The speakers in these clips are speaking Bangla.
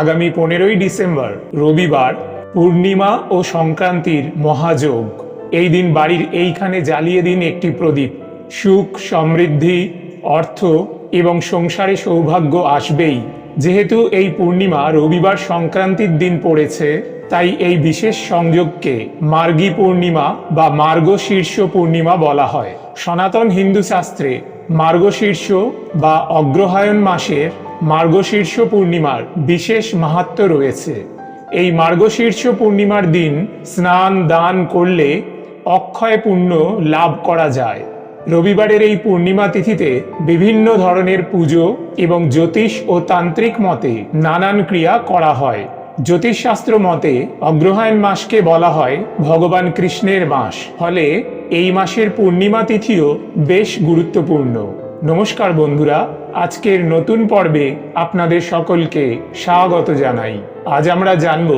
আগামী পনেরোই ডিসেম্বর, রবিবার, পূর্ণিমা ও সংক্রান্তির মহাযোগ। এই দিন বাড়ির এইখানে জ্বালিয়ে দিন একটি প্রদীপ। সুখ, সমৃদ্ধি, অর্থ এবং সংসারে সৌভাগ্য আসবেই। যেহেতু এই পূর্ণিমা রবিবার সংক্রান্তির দিন পড়েছে, তাই এই বিশেষ সংযোগকে মার্গী পূর্ণিমা বা মার্গশীর্ষ পূর্ণিমা বলা হয়। সনাতন হিন্দু শাস্ত্রে মার্গশীর্ষ বা অগ্রহায়ণ মাসের মার্গশীর্ষ পূর্ণিমার বিশেষ মাহাত্ম রয়েছে। এই মার্গশীর্ষ পূর্ণিমার দিন স্নান, দান করলে অক্ষয় পুণ্য লাভ করা যায়। রবিবারের এই পূর্ণিমা তিথিতে বিভিন্ন ধরনের পুজো এবং জ্যোতিষ ও তান্ত্রিক মতে নানান ক্রিয়া করা হয়। জ্যোতিষশাস্ত্র মতে অগ্রহায়ণ মাসকে বলা হয় ভগবান কৃষ্ণের মাস। ফলে এই মাসের পূর্ণিমা তিথিও বেশ গুরুত্বপূর্ণ। নমস্কার বন্ধুরা, আজকের নতুন পর্বে আপনাদের সকলকে স্বাগত জানাই। আজ আমরা জানব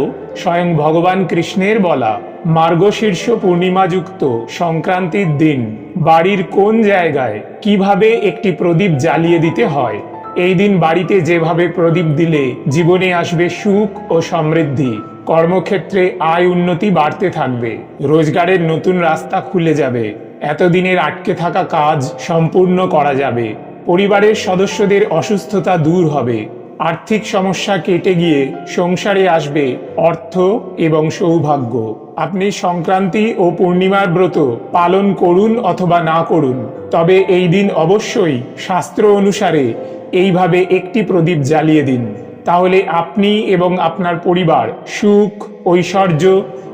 স্বয়ং ভগবান কৃষ্ণের বলা মার্গশীর্ষ পূর্ণিমাযুক্ত সংক্রান্তির দিন, বাড়ির কোন জায়গায় কীভাবে একটি প্রদীপ জ্বালিয়ে দিতে হয়। এই দিন বাড়িতে যেভাবে প্রদীপ দিলে জীবনে আসবে সুখ ও সমৃদ্ধি, কর্মক্ষেত্রে আয় উন্নতি বাড়তে থাকবে, রোজগারের নতুন রাস্তা খুলে যাবে এতদিনের আটকে থাকা কাজ সম্পূর্ণ করা যাবে। পরিবারের সদস্যদের অসুস্থতা দূর হবে। আর্থিক সমস্যা কেটে গিয়ে সংসারে আসবে অর্থ এবং সৌভাগ্য। আপনি সংক্রান্তি ও পূর্ণিমার ব্রত পালন করুন অথবা না করুন। তবে এই দিন অবশ্যই শাস্ত্র অনুসারে এইভাবে একটি প্রদীপ জ্বালিয়ে দিন। তাহলে আপনি এবং আপনার পরিবার সুখ, ঐশ্বর্য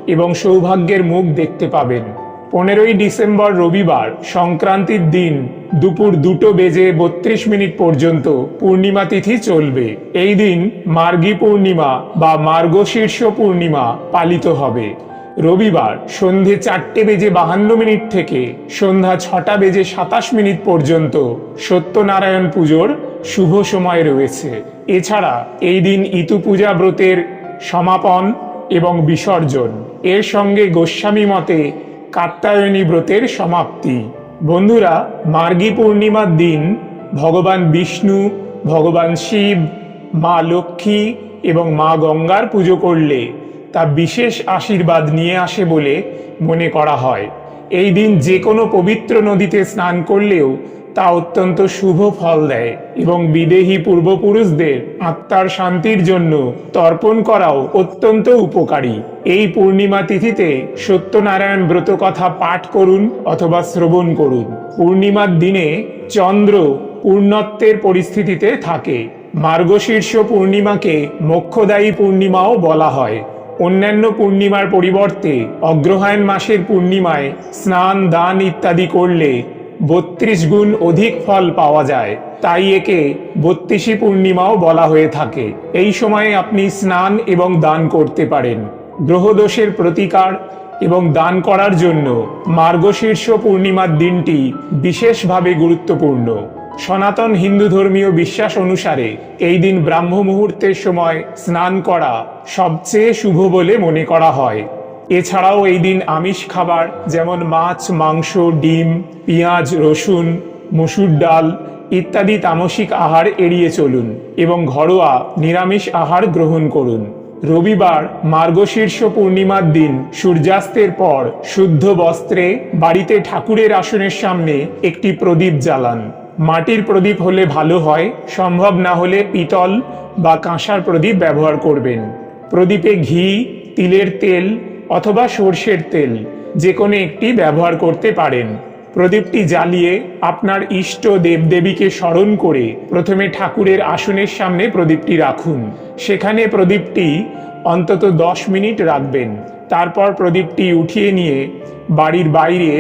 এবং সৌভাগ্যের মুখ দেখতে পাবেন। পনেরোই ডিসেম্বর রবিবার সংক্রান্তির দিন দুপুর দুটো বেজে বত্রিশ মিনিট পর্যন্ত পূর্ণিমা তিথি চলবে। এই দিন মার্গী পূর্ণিমা বা মার্গশীর্ষ পূর্ণিমা পালিত হবে। রবিবার সন্ধে চারটে বেজে বাহান্ন মিনিট থেকে সন্ধ্যা ছটা বেজে সাতাশ মিনিট পর্যন্ত সত্যনারায়ণ পুজোর শুভ সময় রয়েছে। এছাড়া এই দিন ইতু পূজা ব্রতের সমাপন এবং বিসর্জন। এর সঙ্গে গোস্বামী মতে কাত্তায়নী ব্রতের সমাপ্তি। বন্ধুরা, মার্গী পূর্ণিমার দিন ভগবান বিষ্ণু, ভগবান শিব, মা লক্ষ্মী এবং মা গঙ্গার পুজো করলে তা বিশেষ আশীর্বাদ নিয়ে আসে বলে মনে করা হয়। এই দিন যে কোনো পবিত্র নদীতে স্নান করলেও তা অত্যন্ত শুভ ফল দেয় এবং বিদেহী পূর্বপুরুষদের আত্মার শান্তির জন্য তর্পণ করাও অত্যন্ত উপকারী। এই পূর্ণিমা তিথিতে সত্যনারায়ণ ব্রত কথা পাঠ করুন অথবা শ্রবণ করুন। পূর্ণিমার দিনে চন্দ্র পূর্ণত্বের পরিস্থিতিতে থাকে। মার্গশীর্ষ পূর্ণিমাকে মোক্ষদায়ী পূর্ণিমাও বলা হয়। অন্যান্য পূর্ণিমার পরিবর্তে অগ্রহায়ণ মাসের পূর্ণিমায় স্নান, দান ইত্যাদি করলে বত্রিশ গুণ অধিক ফল পাওয়া যায়, তাই একে বত্রিশী পূর্ণিমাও বলা হয়ে থাকে। এই সময়ে আপনি স্নান এবং দান করতে পারেন। গ্রহদোষের প্রতিকার এবং দান করার জন্য মার্গশীর্ষ পূর্ণিমার দিনটি বিশেষভাবে গুরুত্বপূর্ণ। সনাতন হিন্দু ধর্মীয় বিশ্বাস অনুসারে এই দিন ব্রাহ্ম মুহূর্তের সময় স্নান করা সবচেয়ে শুভ বলে মনে করা হয়। এছাড়াও এই দিন আমিষ খাবার যেমন মাছ, মাংস, ডিম, পেঁয়াজ, রসুন, মসুর ডাল ইত্যাদি তামসিক আহার এড়িয়ে চলুন এবং ঘরোয়া নিরামিষ আহার গ্রহণ করুন। রবিবার মার্গশীর্ষ পূর্ণিমার দিন সূর্যাস্তের পর শুদ্ধ বস্ত্রে বাড়িতে ঠাকুরের আসনের সামনে একটি প্রদীপ জ্বালান। মাটির প্রদীপ হলে ভালো হয়, সম্ভব না হলে পিতল বা কাঁসার প্রদীপ ব্যবহার করবেন। প্রদীপে ঘি, তিলের তেল অথবা সর্ষের তেল যে কোনো একটি ব্যবহার করতে পারেন। প্রদীপটি জ্বালিয়ে আপনার ইষ্ট দেবদেবীকে স্মরণ করে প্রথমে ঠাকুরের আসনের সামনে প্রদীপটি রাখুন। সেখানে প্রদীপটি অন্তত দশ মিনিট রাখবেন। তারপর প্রদীপটি উঠিয়ে নিয়ে বাড়ির বাইরে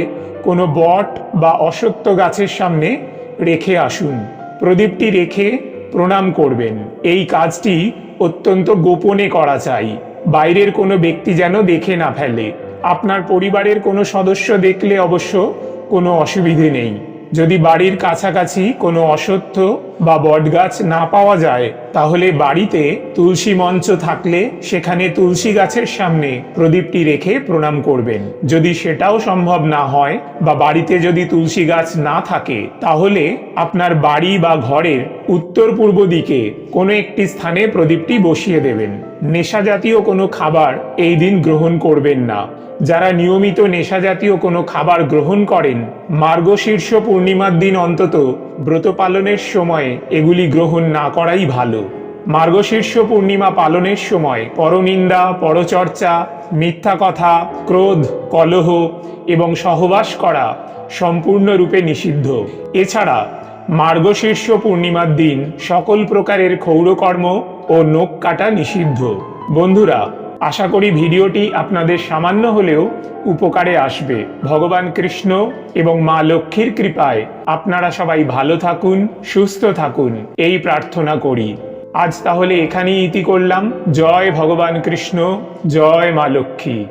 কোনো বট বা অসত্য গাছের সামনে রেখে আসুন। প্রদীপটি রেখে প্রণাম করবেন। এই কাজটি অত্যন্ত গোপনে করা চাই বাইরের কোনো ব্যক্তি যেন দেখে না ফেলে। আপনার পরিবারের কোনো সদস্য দেখলে অবশ্য কোনো অসুবিধে নেই। যদি বাড়ির কাছাকাছি কোনো অসত্য বা বটগাছ না পাওয়া যায়, তাহলে বাড়িতে তুলসী মঞ্চ থাকলে সেখানে তুলসী গাছের সামনে প্রদীপটি রেখে প্রণাম করবেন। যদি সেটাও সম্ভব না হয় বা বাড়িতে যদি তুলসী গাছ না থাকে, তাহলে আপনার বাড়ি বা ঘরের উত্তর পূর্ব দিকে কোনো একটি স্থানে প্রদীপটি বসিয়ে দেবেন। নেশা জাতীয় কোনো খাবার এই দিন গ্রহণ করবেন না। যারা নিয়মিত নেশা জাতীয় কোনো খাবার গ্রহণ করেন মার্গশীর্ষ পূর্ণিমার দিন অন্তত ব্রত পালনের সময় এগুলি গ্রহণ না করাই ভালো। মার্গশীর্ষ পূর্ণিমা পালনের সময় পরনিন্দা, পরচর্চা, মিথ্যা কথা, ক্রোধ, কলহ এবং সহবাস করা সম্পূর্ণরূপে নিষিদ্ধ। এছাড়া মার্গশীর্ষ পূর্ণিমার দিন সকল প্রকারের ক্ষৌরকর্ম ও নখ কাটা নিষিদ্ধ। বন্ধুরা, আশা করি ভিডিওটি আপনাদের সামান্য হলেও উপকারে আসবে। ভগবান কৃষ্ণ এবং মা লক্ষ্মীর কৃপায় আপনারা সবাই ভালো থাকুন, সুস্থ থাকুন, এই প্রার্থনা করি। আজ তাহলে এখানেই ইতি করলাম। জয় ভগবান কৃষ্ণ, জয় মা লক্ষ্মী।